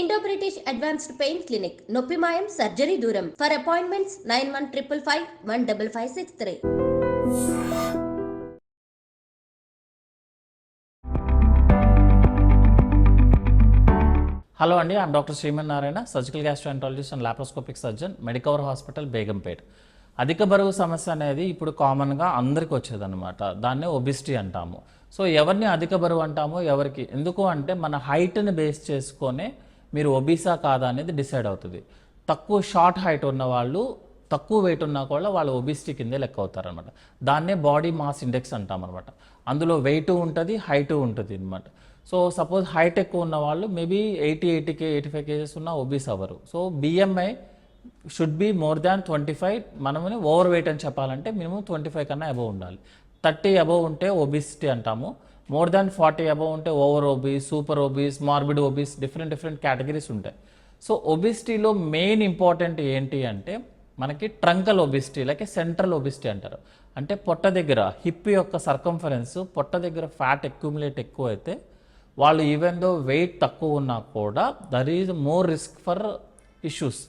Indo British advanced pain clinic నొప్పి మాయం surgery దూరం for appointments nine one triple five one double five six three hello అండి I'm doctor Sriman Narayana surgical gastroenterologist and laparoscopic surgeon Medicover hospital Begumpet అధిక బరువు సమస్య అనేది ఇప్పుడు కామన్గా అందరికి వచ్చేదన్నమాట. దాన్నే ఒబిసిటీ అంటాము. సో ఎవరిని అధిక బరువు అంటామో ఎవరికి? ఎందుకు అంటే మన హైట్ని బేస్ చేసుకొనే మీరు ఒబీసా కాదా అనేది డిసైడ్ అవుతుంది. తక్కువ షార్ట్ హైట్ ఉన్న వాళ్ళు తక్కువ వెయిట్ ఉన్నా కూడా వాళ్ళు ఒబిసిటీ కిందే లెక్క అవుతారు అనమాట దాన్నే బాడీ మాస్ ఇండెక్స్ అంటాం అనమాట అందులో వెయిట్ ఉంటుంది హైట్ ఉంటుంది అనమాట సో సపోజ్ హైట్ ఎక్కువ ఉన్న వాళ్ళు maybe eighty eighty K eighty five kgs ఉన్న ఒబీస్ అవ్వరు. So BMI should be more than twenty five మనము ఓవర్ వెయిట్ అని చెప్పాలంటే మినిమం ట్వంటీ ఫైవ్ కన్నా అబవ్ ఉండాలి. థర్టీ అబవ్ ఉంటే ఒబిసిటీ అంటాము. మోర్ దాన్ ఫార్టీ అబవ్ ఉంటే over obese super obese morbid obese different different categories ఉంటాయి. సో ఒబిసిటీలో మెయిన్ ఇంపార్టెంట్ ఏంటి అంటే మనకి ట్రంకల్ ఒబిసిటీ లేక సెంట్రల్ ఒబిసిటీ అంటారు. అంటే పొట్ట దగ్గర హిప్ యొక్క సర్కంఫరెన్స్ పొట్ట దగ్గర ఫ్యాట్ అక్యుములేట్ ఎక్కువ అయితే వాళ్ళు ఈవెన్ దో వెయిట్ తక్కువ ఉన్నా కూడా there is more risk for issues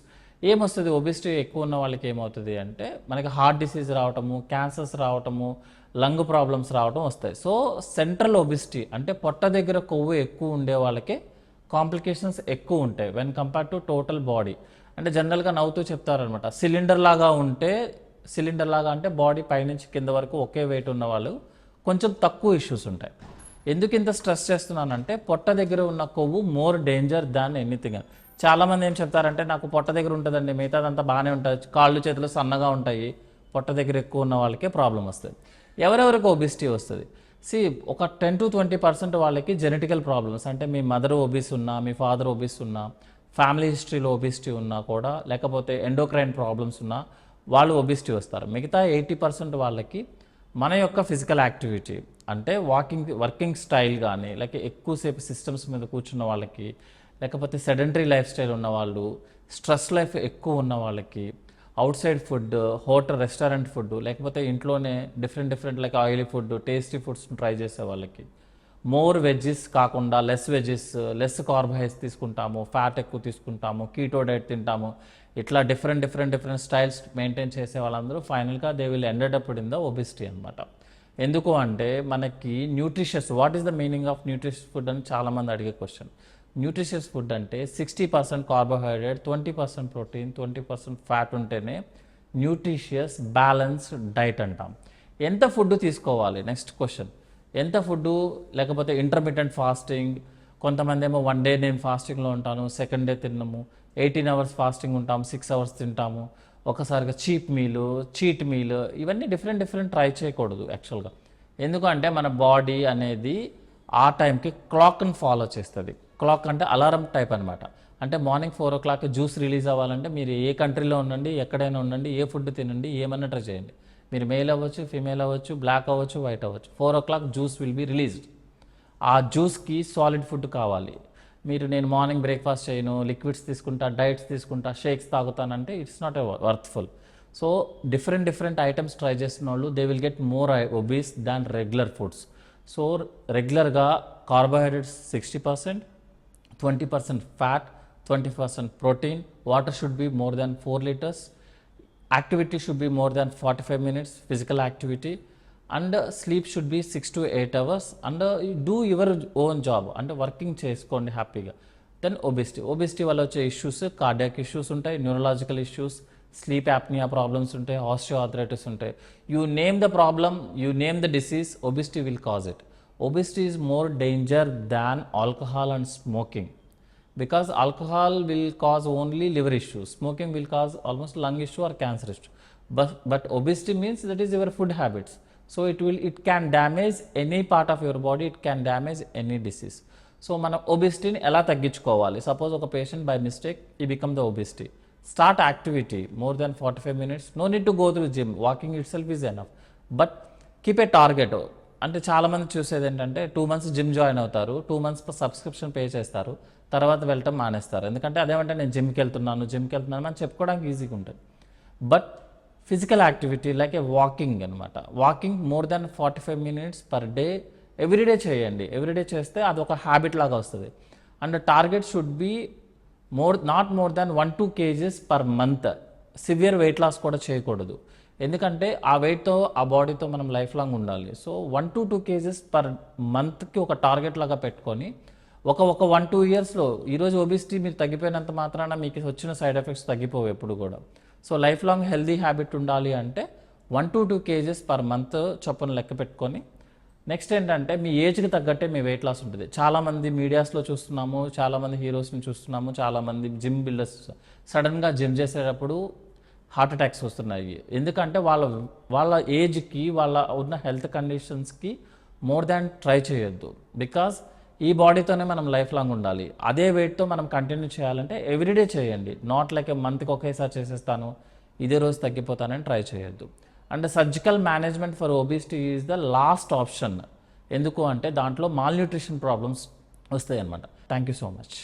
ఏమొస్తుంది? ఒబిసిటీ ఎక్కువ ఉన్న వాళ్ళకి ఏమవుతుంది అంటే మనకి హార్ట్ డిసీజ్ రావటము క్యాన్సర్స్ రావటము లంగ్ ప్రాబ్లమ్స్ రావటం వస్తాయి. సో సెంట్రల్ ఒబిసిటీ అంటే పొట్ట దగ్గర కొవ్వు ఎక్కువ ఉండే వాళ్ళకి కాంప్లికేషన్స్ ఎక్కువ ఉంటాయి when compare to total body అంటే జనరల్గా నవ్వుతూ చెప్తారనమాట సిలిండర్ లాగా ఉంటే సిలిండర్ లాగా అంటే బాడీ పైనుంచి కింద వరకు ఒకే వెయిట్ ఉన్న వాళ్ళు కొంచెం తక్కువ ఇష్యూస్ ఉంటాయి. ఎందుకు ఇంత స్ట్రెస్ చేస్తున్నానంటే పొట్ట దగ్గర ఉన్న కొవ్వు మోర్ డేంజర్ దాన్ ఎనీథింగ్ చాలామంది ఏం చెప్తారంటే నాకు పొట్ట దగ్గర ఉంటుందండి మిగతాదంతా బాగానే ఉంటుంది కాళ్ళు చేతులు సన్నగా ఉంటాయి పొట్ట దగ్గర ఎక్కువ ఉన్న వాళ్ళకే ప్రాబ్లం వస్తుంది. ఎవరెవరికి ఒబిసిటీ వస్తుంది? సి ఒక టెన్ టు ట్వంటీ పర్సెంట్ వాళ్ళకి జెనెటికల్ ప్రాబ్లమ్స్ అంటే మీ మదర్ ఒబిస్ ఉన్నా మీ ఫాదర్ ఒబిస్ ఉన్నా ఫ్యామిలీ హిస్టరీలో ఒబిసిటీ ఉన్నా కూడా లేకపోతే ఎండోక్రైన్ ప్రాబ్లమ్స్ ఉన్నా వాళ్ళు ఒబిసిటీ వస్తారు. మిగతా ఎయిటీ పర్సెంట్ వాళ్ళకి మన యొక్క ఫిజికల్ యాక్టివిటీ అంటే వాకింగ్ వర్కింగ్ స్టైల్ కానీ లేక ఎక్కువసేపు సిస్టమ్స్ మీద కూర్చున్న వాళ్ళకి లేకపోతే సెడెంటరీ లైఫ్ స్టైల్ ఉన్నవాళ్ళు స్ట్రెస్ లైఫ్ ఎక్కువ ఉన్న వాళ్ళకి outside food hotel restaurant food లేకపోతే ఇంట్లోనే different different like oily food tasty foods try చేసే వాళ్ళకి. మోర్ వెజ్జెస్ కాకుండా లెస్ వెజ్జెస్ లెస్ కార్బోహైడ్రేట్స్ తీసుకుంటాము ఫ్యాట్ ఎక్కువ తీసుకుంటాము కీటో డైట్ తింటాము. ఇట్లా different different different styles maintain చేసే వాళ్ళందరూ ఫైనల్గా they will ఎండేటప్పుడు in the obesity అనమాట ఎందుకు అంటే మనకి nutritious what is the meaning of nutritious food అని చాలామంది అడిగే క్వశ్చన్ న్యూట్రిషియస్ ఫుడ్ అంటే sixty percent carbohydrate twenty percent protein twenty percent fat ఉంటేనే న్యూట్రిషియస్ బ్యాలెన్స్డ్ డైట్ అంటాం. ఎంత ఫుడ్ తీసుకోవాలి? Next question. ఎంత ఫుడ్ లేకపోతే ఇంటర్మీడియట్ ఫాస్టింగ్ కొంతమంది ఏమో వన్ డే నేను ఫాస్టింగ్లో ఉంటాను సెకండ్ డే తిన్నాము ఎయిటీన్ అవర్స్ ఫాస్టింగ్ ఉంటాము సిక్స్ అవర్స్ తింటాము ఒకసారిగా చీప్ మీలు చీట్ మీల్ ఇవన్నీ డిఫరెంట్ డిఫరెంట్ ట్రై చేయకూడదు యాక్చువల్గా. ఎందుకంటే మన బాడీ అనేది ఆ టైంకి క్లాక్ని ఫాలో చేస్తుంది. క్లాక్ అంటే అలారం టైప్ అనమాట అంటే morning four o'clock juice release అవ్వాలంటే మీరు ఏ కంట్రీలో ఉండండి ఎక్కడైనా ఉండండి ఏ ఫుడ్ తినండి ఏమన్నా ట్రై చేయండి. మీరు మేల్ అవ్వచ్చు ఫీమేల్ అవ్వచ్చు బ్లాక్ అవ్వచ్చు వైట్ అవ్వచ్చు. Four o'clock juice will be released. ఆ జ్యూస్కి సాలిడ్ ఫుడ్ కావాలి. మీరు నేను మార్నింగ్ బ్రేక్ఫాస్ట్ చేయను లిక్విడ్స్ తీసుకుంటా డైట్స్ తీసుకుంటా shakes తాగుతానంటే it's not worthful. So different different items try చేసిన వాళ్ళు they will get more obese than regular foods. So రెగ్యులర్గా carbohydrates sixty percent twenty percent fat twenty percent protein water should be more than four litres activity should be more than forty five minutes physical activity and sleep should be six to eight hours and do your own job అంటే working చేసుకోండి హ్యాపీగా. Then obesity obesity వల్ల వచ్చే issues cardiac issues ఉంటాయి neurological issues sleep apnoea problems ఉంటాయి osteoarthritis ఉంటాయి. You name the problem you name the disease obesity will cause it. obesity is more danger than alcohol and smoking because alcohol will cause only liver issues smoking will cause almost lung issue or cancer issue but but obesity means that is your food habits so it will it can damage any part of your body it can damage any disease so మన ఒబిసిటీని ఎలా తగ్గించుకోవాలి suppose ఒక patient by mistake ఈ become the obesity start activity more than forty five minutes no need to go through gym walking itself is enough but keep a target అంటే చాలామంది చూసేది ఏంటంటే two months gym join అవుతారు two months subscription pay చేస్తారు తర్వాత వెళ్ళటం మానేస్తారు. ఎందుకంటే అదేమంటే నేను జిమ్కి వెళ్తున్నాను జిమ్కి వెళ్తున్నాను అని చెప్పుకోవడానికి ఈజీగా ఉంటుంది. But physical activity like a walking అనమాట walking more than forty five minutes per day everyday చేయండి. ఎవ్రీడే చేస్తే అది ఒక హ్యాబిట్ లాగా వస్తుంది. And target should be more not more than one two kgs per month severe weight loss కూడా చేయకూడదు. ఎందుకంటే ఆ వెయిట్తో ఆ బాడీతో మనం లైఫ్ లాంగ్ ఉండాలి so one to two kgs per మంత్కి ఒక టార్గెట్ లాగా పెట్టుకొని ఒక ఒక వన్ టూ ఇయర్స్లో ఈరోజు ఒబిసిటీ మీరు తగ్గిపోయినంత మాత్రాన మీకు వచ్చిన సైడ్ ఎఫెక్ట్స్ తగ్గిపోవు ఎప్పుడు కూడా. So life long healthy habit ఉండాలి అంటే one to two kgs per month చొప్పున లెక్క పెట్టుకొని నెక్స్ట్ ఏంటంటే మీ ఏజ్కి తగ్గట్టే మీ వెయిట్ లాస్ ఉంటుంది. చాలామంది మీడియాస్లో చూస్తున్నాము చాలామంది హీరోస్ని చూస్తున్నాము చాలామంది జిమ్ బిల్డర్స్ సడన్గా జిమ్ చేసేటప్పుడు హార్ట్ అటాక్స్ వస్తున్నాయి. ఎందుకంటే వాళ్ళ వాళ్ళ ఏజ్కి వాళ్ళ ఉన్న హెల్త్ కండిషన్స్కి మోర్ దాన్ ట్రై చేయొద్దు. బికాస్ ఈ బాడీతోనే మనం లైఫ్ లాంగ్ ఉండాలి. అదే వెయిట్తో మనం కంటిన్యూ చేయాలంటే ఎవ్రీడే చేయండి. నాట్ లైక్ ఏ మంత్కి ఒకేసారి చేసేస్తాను ఇదే రోజు తగ్గిపోతానని ట్రై చేయొద్దు. And surgical management for obesity is the last option. ఎందుకు అంటే దాంట్లో మాల్ న్యూట్రిషన్ ప్రాబ్లమ్స్ వస్తాయి అనమాట థ్యాంక్ యూ సో మచ్.